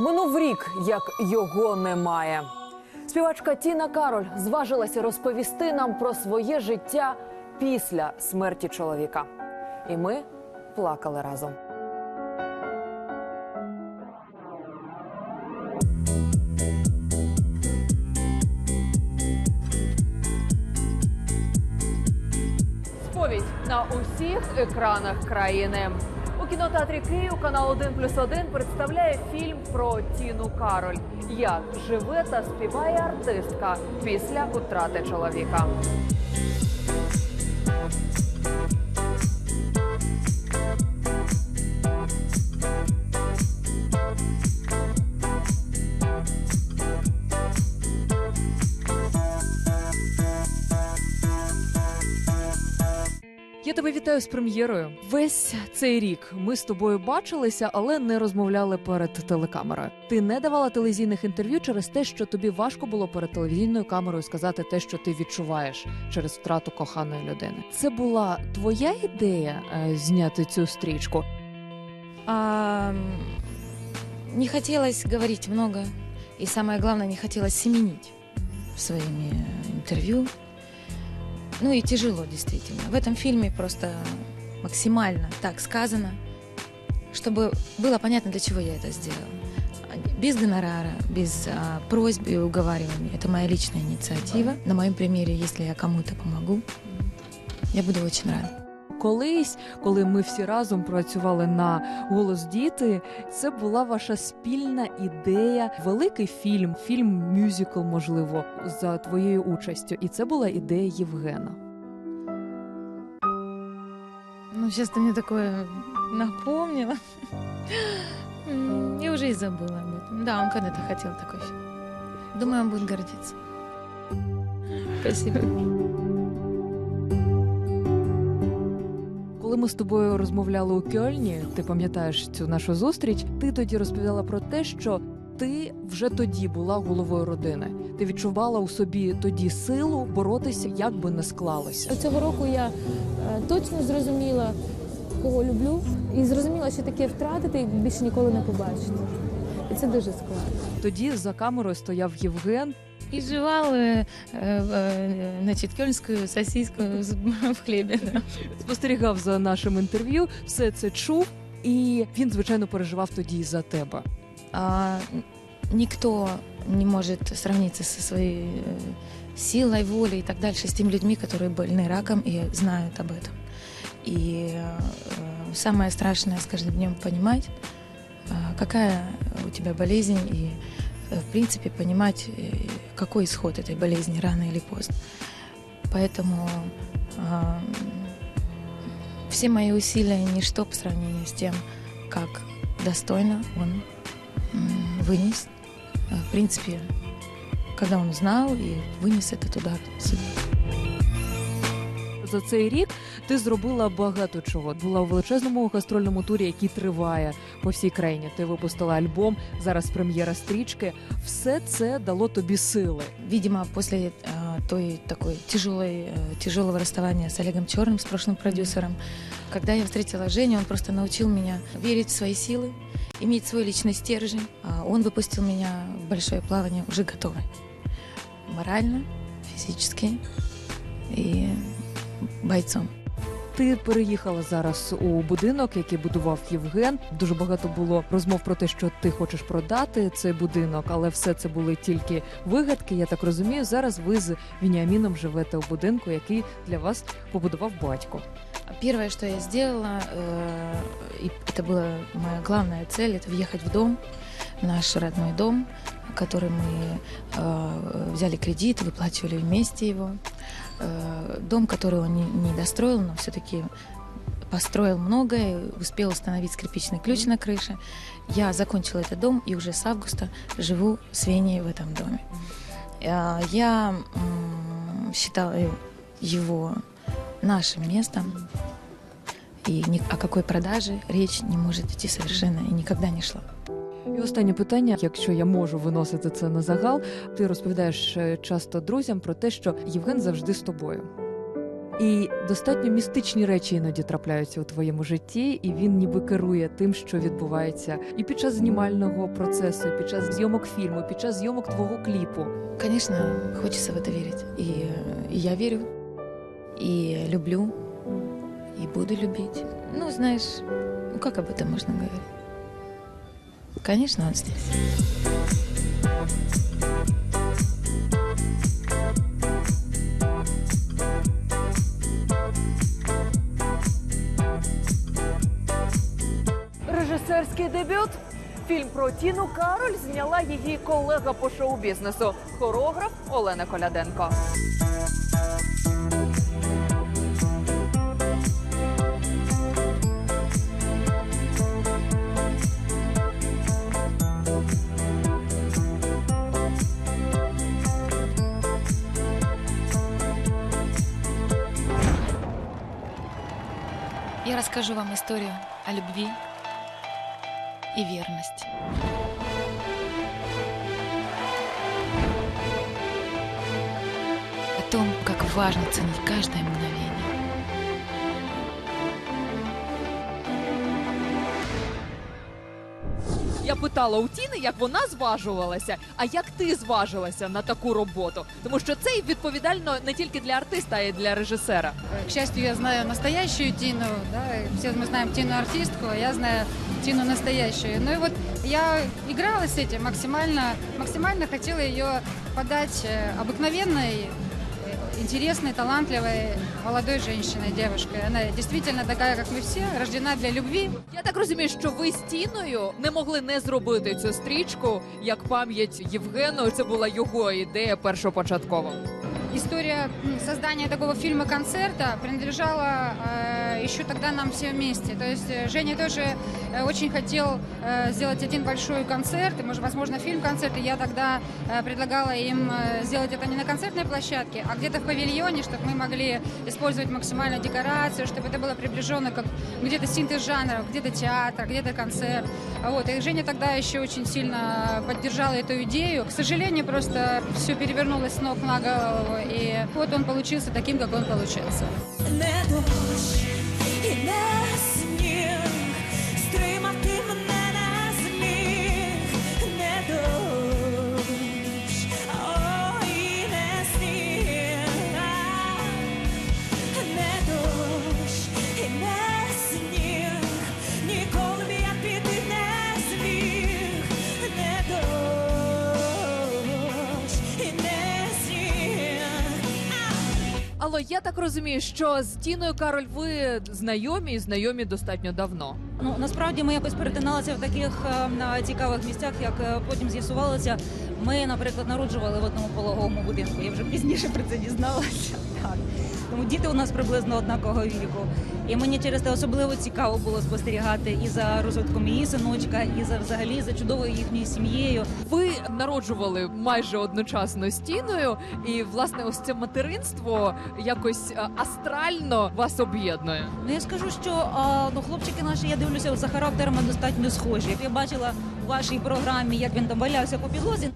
Минув рік, як його немає. Співачка Тіна Кароль зважилася розповісти нам про своє життя після смерті чоловіка. І ми плакали разом. Сповідь на усіх екранах країни. Кінотеатрі Київ канал 1 плюс 1 представляє фільм про Тіну Кароль. Як живе та співає артистка після утрати чоловіка. Я тебе вітаю з прем'єрою. Весь цей рік ми з тобою бачилися, але не розмовляли перед телекамерою. Ти не давала телевізійних інтерв'ю через те, що тобі важко було перед телевізійною камерою сказати те, що ти відчуваєш через втрату коханої людини. Це була твоя ідея е, зняти цю стрічку. А, не хотелось говорить много, и самое главное, не хотелось семенить своими э, интервью. Ну и тяжело, действительно. В этом фильме просто максимально так сказано, чтобы было понятно, для чего я это сделала. Без гонорара, без а, просьб и уговариваний. Это моя личная инициатива. На моем примере, если я кому-то помогу, я буду очень рада. Колись, коли ми всі разом працювали на голос діти, це була ваша спільна ідея, великий фільм, фільм мюзикл, можливо, за твоєю участю. І це була ідея Євгена. Ну, сейчас ты мне такое напомнила. М, Я уже и забыла об этом. Да, он когда-то хотел такой фильм. Думаю, он будет гордиться. Спасибо. Ми з тобою розмовляли у Кьольні, ти пам'ятаєш цю нашу зустріч, ти тоді розповідала про те, що ти вже тоді була головою родини. Ти відчувала у собі тоді силу боротися, як би не склалося. Цього року я е, точно зрозуміла, кого люблю, і зрозуміла, що таке втратити і більше ніколи не побачити. І це дуже складно. Тоді за камерою стояв Євген. И жевал, э, э, значит, кёльнскую сосиску с- в хлебе. да. спостерігав за нашим інтерв'ю, все це чув, і він, звичайно, переживав тоді і за тебе. А, н- никто не может сравниться со своей э, силой, волей и так дальше с теми людьми, которые больны раком и знают об этом. И э, самое страшное с каждым днем понимать, э, какая у тебя болезнь и, э, в принципе, понимать, э, какой исход этой болезни рано или поздно. Поэтому э, все мои усилия ничто по сравнению с тем, как достойно он м, вынес. Э, В принципе, когда он знал и вынес этот удар судьбы. За цей рік ти зробила багато чого. Була у величезному гастрольному турі, який триває по всій країні. Ти випустила альбом, зараз прем'єра стрічки. Все це дало тобі сили. Видимо, после э, той такой тяжелой, э, тяжелого расставания с Олегом Черным, с прошлым продюсером, когда я встретила Женю, он просто научил меня верить в свои силы, иметь свой личный стержень. А Он выпустил меня в большое плавание уже готовой. Морально, физически и бойцом. Ти переїхала зараз у будинок, який будував Євген. Дуже багато було розмов про те, що ти хочеш продати цей будинок, але все це були тільки вигадки. Я так розумію. Зараз ви з Вініаміном живете у будинку, який для вас побудував батько. Первое, что я сделала, э, и это была моя главная цель, это въехать в дом, наш родной дом, который мы э, взяли кредит, выплачивали вместе его. Э, дом, который он не, не достроил, но все-таки построил многое, успел установить скрипичный ключ на крыше. Я закончила этот дом и уже с августа живу с Веней в этом доме. Э, Я считала его нашим местом. И ни о какой продаже речь не может идти совершенно и никогда не шла. І останнє питання, якщо я можу виносити це на загал, ти розповідаєш е, часто друзям про те, що Євген завжди з тобою. І достатньо містичні речі іноді трапляються у твоєму житті, і він ніби керує тим, що відбувається і під час знімального процесу, і під час зйомок фільму, і під час зйомок твого кліпу. Конечно, хочется в это верить. И, э, и я верю, и люблю, и буду любить. Ну, знаешь, ну как об этом можно говорить? Конечно, он здесь. Режисерський дебют. Фільм про Тіну Кароль зняла її колега по шоу-бізнесу, хореограф Олена Коляденко. Расскажу вам историю о любви и верности. О том, как важно ценить каждое мгновение. питала у Тіни, як вона зважувалася, а як ти зважилася на таку роботу? Тому що це відповідально не тільки для артиста, а й для режисера. К счастью, я знаю настоящую Тину, да, и все мы знаем Тину артистку, а я знаю Тину настоящую. Ну и вот я играла с этим максимально, максимально хотела ее подать э, обыкновенной, э, интересной, талантливой молодой женщиной, девушкой. Она действительно такая, как мы все, рождена для любви. Я так розумію, що ви з Тіною не могли не зробити цю стрічку як пам'ять Євгену. Це була його ідея першопочаткова История м, создания такого фильма-концерта принадлежала э, еще тогда нам все вместе. То есть э, Женя тоже э, очень хотел э, сделать один большой концерт, и, может, возможно, фильм-концерт. И я тогда э, предлагала им э, сделать это не на концертной площадке, а где-то в павильоне, чтобы мы могли использовать максимально декорацию, чтобы это было приближенно как где-то синтез жанров, где-то театр, где-то концерт. Вот. И Женя тогда еще очень сильно поддержала эту идею. К сожалению, просто все перевернулось с ног на голову, и вот он получился таким, как он получился. Не дождь, и не Але я так розумію, що з Тіною Кароль ви знайомі і знайомі достатньо давно. Ну насправді ми якось перетиналися в таких е, цікавих місцях, як е, потім з'ясувалося. Ми, наприклад, народжували в одному пологовому будинку. Я вже пізніше про це дізналася. Тому діти у нас приблизно однакового віку. І мені через те особливо цікаво було спостерігати і за розвитком її синочка, і за взагалі за чудовою їхньою сім'єю. Ви народжували майже одночасно з Тіною, і власне ось це материнство якось астрально вас об'єднує. Ну я скажу, що ну хлопчики наші, я дивлюся за характерами достатньо схожі. Я бачила у вашій програмі, як він там валявся по підлозі.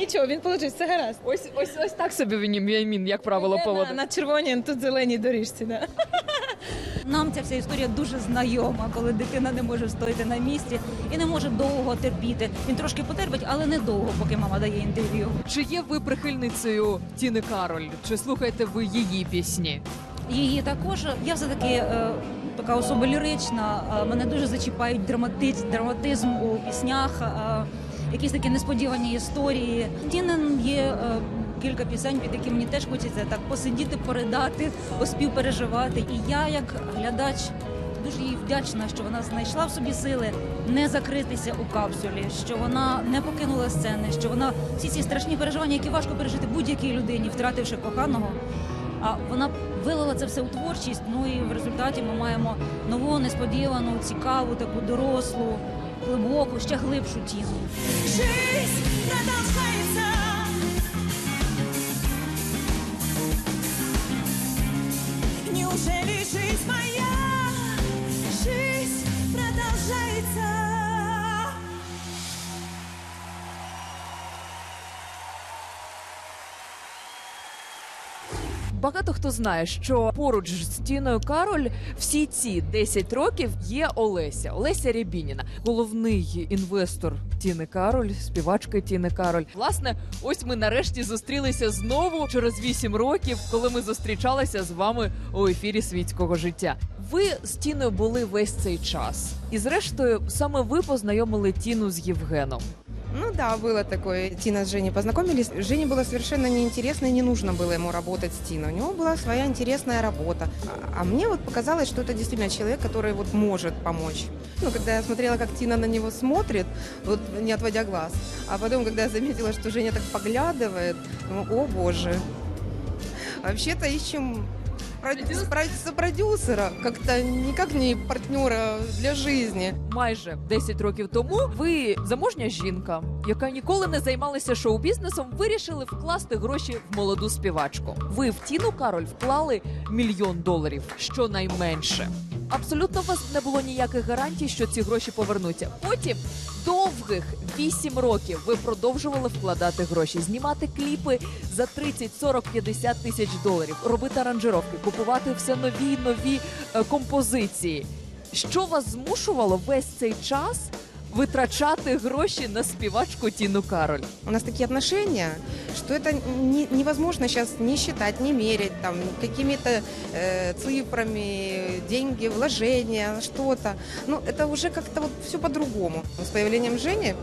Нічого, він получить, все гаразд. Ось ось ось так собі Веніамін, як правило, на, поводить. на червоній, тут зеленій доріжці. Да. Нам ця вся історія дуже знайома, коли дитина не може стояти на місці і не може довго терпіти. Він трошки потерпить, але не довго, поки мама дає інтерв'ю. Чи є ви прихильницею Тіни Кароль? Чи слухаєте ви її пісні? Її також я все таки е, така особа лірична. е, мене дуже зачіпають драматиз, драматизм у піснях, е, якісь такі несподівані історії. Тінен є. е, Кілька пісень, під які мені теж хочеться так посидіти, передати, поспівпереживати. І я, як глядач, дуже їй вдячна, що вона знайшла в собі сили не закритися у капсулі, що вона не покинула сцени, що вона всі ці страшні переживання, які важко пережити будь-якій людині, втративши коханого. А вона вилила це все у творчість. Ну і в результаті ми маємо нову, несподівану, цікаву, таку дорослу, глибоку, ще глибшу тіну. Жизнь Багато хто знає, що поруч з Тіною Кароль всі ці 10 років є Олеся, Олеся Рябініна, головний інвестор Тіни Кароль, співачка Тіни Кароль. Власне, ось ми нарешті зустрілися знову через 8 років, коли ми зустрічалися з вами у ефірі світського життя. Ви з Тіною були весь цей час, і зрештою, саме ви познайомили Тіну з Євгеном. Ну да, было такое. Тина с Женей познакомились. Жене было совершенно неинтересно и не нужно было ему работать с Тиной. У него была своя интересная работа. А- А мне вот показалось, что это действительно человек, который вот может помочь. Ну, когда я смотрела, как Тина на него смотрит, вот не отводя глаз, а потом, когда я заметила, что Женя так поглядывает, думаю, о боже. Вообще-то ищем продю- про- продюсера, как-то никак не партнера для жизни. Майже 10 років тому ви заможня жінка, яка ніколи не займалася шоу-бізнесом, вирішили вкласти гроші в молоду співачку. Ви в Тіну Кароль вклали мільйон доларів, щонайменше. Абсолютно вас не було ніяких гарантій, що ці гроші повернуться. Потім довгих 8 років ви продовжували вкладати гроші, знімати кліпи за 30, 40, 50 тисяч доларів, робити аранжировки, купувати все нові нові е, композиції. Що вас змушувало весь цей час витрачати гроші на співачку Тіну Кароль? У нас такие отношения, что это не- невозможно сейчас не считать, не мерить там какими-то э, цифрами, деньги, вложения, что-то. Ну, это уже как-то вот все по-другому. С появлением Жени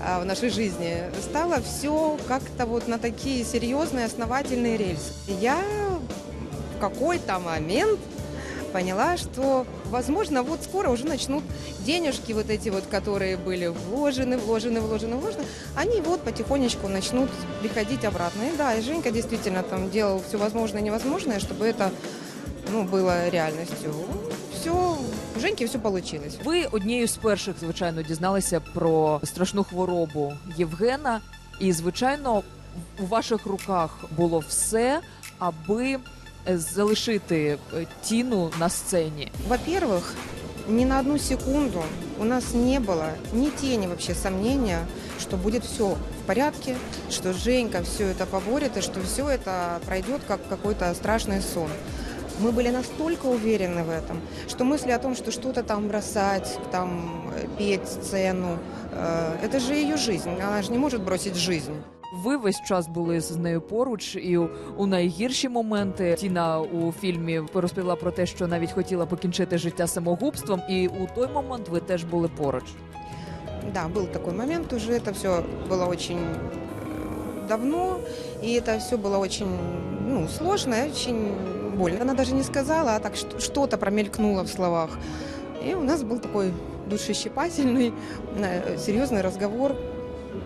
а, в нашей жизни стало все как-то вот на такие серьезные, основательные рельсы. Я в какой-то момент поняла, что, возможно, вот скоро уже начнут денежки вот эти вот, которые были вложены, вложены, вложены, вложены, они вот потихонечку начнут приходить обратно. И да, и Женька действительно там делал все возможное и невозможное, чтобы это ну, было реальностью. Все, у Женьки все получилось. Ви однією з перших, звичайно, дізналися про страшну хворобу Євгена, і звичайно, у ваших руках було все, аби е, залишити Тіну на сцені. Во-первых, ни на одну секунду у нас не было ни тени вообще сомнения, что будет все в порядке, что Женька все это поборет и что все это пройдет как какой-то страшный сон. Мы были настолько уверены в этом, что мысли о том, что что-то там бросать, там э, петь сцену, э, это же ее жизнь, она же не может бросить жизнь. Ви весь час були з нею поруч, і у, у найгірші моменти Тіна у фільмі розповіла про те, що навіть хотіла покінчити життя самогубством, і у той момент ви теж були поруч. Да, был такой момент уже, это все было очень э, давно, и это все было очень ну, сложно и очень больно. Она даже не сказала, а так что- что-то промелькнуло в словах. И у нас был такой душещипательный, э, серьезный разговор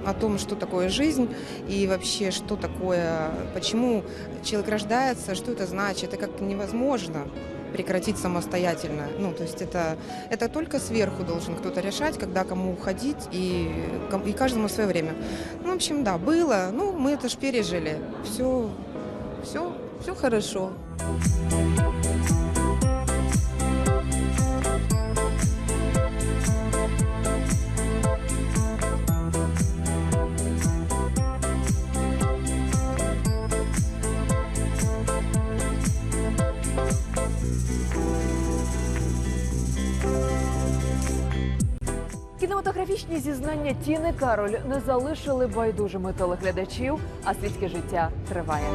о том, что такое жизнь и вообще, что такое, почему человек рождается, что это значит, и как невозможно прекратить самостоятельно. Ну, то есть это, это только сверху должен кто-то решать, когда кому уходить, и, ком- и каждому свое время. Ну, в общем, да, было, ну, мы это ж пережили. Все, все, все хорошо. Кінематографічні зізнання Тіни Кароль не залишили байдужими телеглядачів, а світське життя триває.